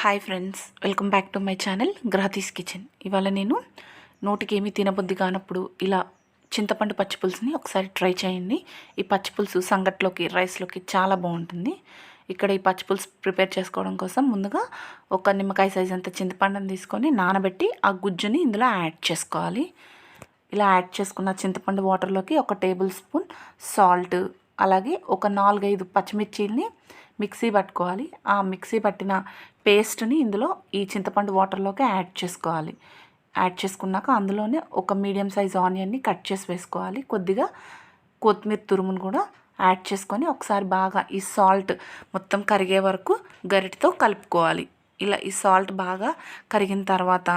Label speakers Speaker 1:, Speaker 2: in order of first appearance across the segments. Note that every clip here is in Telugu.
Speaker 1: Hi friends welcome back to my channel గ్రహతీస్ kitchen ఇవాళ నేను నోటికి ఏమీ తినబుద్ధి కానప్పుడు ఇలా చింతపండు పచ్చిపులుసుని ఒకసారి ట్రై చేయండి. ఈ పచ్చిపులుసు సంగట్లోకి రైస్లోకి చాలా బాగుంటుంది. ఇక్కడ ఈ పచ్చిపులుసు ప్రిపేర్ చేసుకోవడం కోసం ముందుగా ఒక నిమ్మకాయ సైజ్ అంత చింతపండుని తీసుకొని నానబెట్టి ఆ గుజ్జుని ఇందులో యాడ్ చేసుకోవాలి. ఇలా యాడ్ చేసుకున్న చింతపండు వాటర్లోకి ఒక టేబుల్ స్పూన్ సాల్ట్ అలాగే ఒక నాలుగైదు పచ్చిమిర్చిల్ని మిక్సీ పట్టుకోవాలి. ఆ మిక్సీ పట్టిన పేస్ట్ని ఇందులో ఈ చింతపండు వాటర్లోకి యాడ్ చేసుకోవాలి. యాడ్ చేసుకున్నాక అందులోనే ఒక మీడియం సైజ్ ఆనియన్ని కట్ చేసి వేసుకోవాలి. కొద్దిగా కొత్తిమీర తురుమును కూడా యాడ్ చేసుకొని ఒకసారి బాగా ఈ సాల్ట్ మొత్తం కరిగే వరకు గరిటతో కలుపుకోవాలి. ఇలా ఈ సాల్ట్ బాగా కరిగిన తర్వాత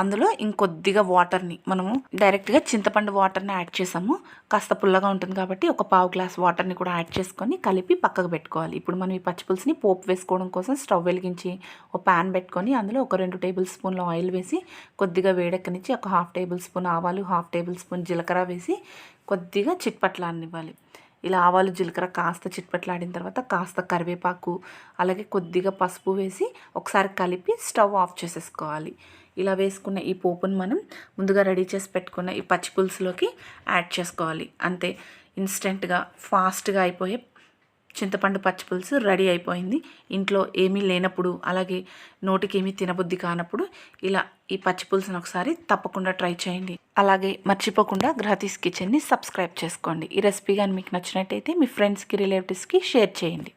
Speaker 1: అందులో ఇంకొద్దిగా వాటర్ని మనము డైరెక్ట్గా చింతపండు వాటర్ని యాడ్ చేసాము. కాస్త పుల్లగా ఉంటుంది కాబట్టి ఒక పావు గ్లాస్ వాటర్ని కూడా యాడ్ చేసుకొని కలిపి పక్కకు పెట్టుకోవాలి. ఇప్పుడు మనం ఈ పచ్చిపులుసుని పోపు వేసుకోవడం కోసం స్టవ్ వెలిగించి ఒక ప్యాన్ పెట్టుకొని అందులో ఒక రెండు టేబుల్ స్పూన్ల ఆయిల్ వేసి కొద్దిగా వేడెక్కనిచ్చి ఒక హాఫ్ టేబుల్ స్పూన్ ఆవాలు హాఫ్ టేబుల్ స్పూన్ జీలకర్ర వేసి కొద్దిగా చిట్పట్లాన్నివ్వాలి ఇలా ఆవాలు జీలకర్ర కాస్త చిట్పట్లాడిన తర్వాత కాస్త కరివేపాకు అలాగే కొద్దిగా పసుపు వేసి ఒకసారి కలిపి స్టవ్ ఆఫ్ చేసేసుకోవాలి. ఇలా వేసుకున్న ఈ పోపును మనం ముందుగా రెడీ చేసి పెట్టుకున్న ఈ పచ్చి పులుసులోకి యాడ్ చేసుకోవాలి. అంతే ఇన్స్టెంట్గా ఫాస్ట్గా అయిపోయే చింతపండు పచ్చి పులుసు రెడీ అయిపోయింది. ఇంట్లో ఏమీ లేనప్పుడు అలాగే నోటికి ఏమీ తినబుద్ధి కానప్పుడు ఇలా ఈ పచ్చి పులుసును ఒకసారి తప్పకుండా ట్రై చేయండి. అలాగే మర్చిపోకుండా గ్రహతీస్ కిచెన్ని సబ్స్క్రైబ్ చేసుకోండి. ఈ రెసిపీ కానీ మీకు నచ్చినట్టయితే మీ ఫ్రెండ్స్కి రిలేటివ్స్కి షేర్ చేయండి.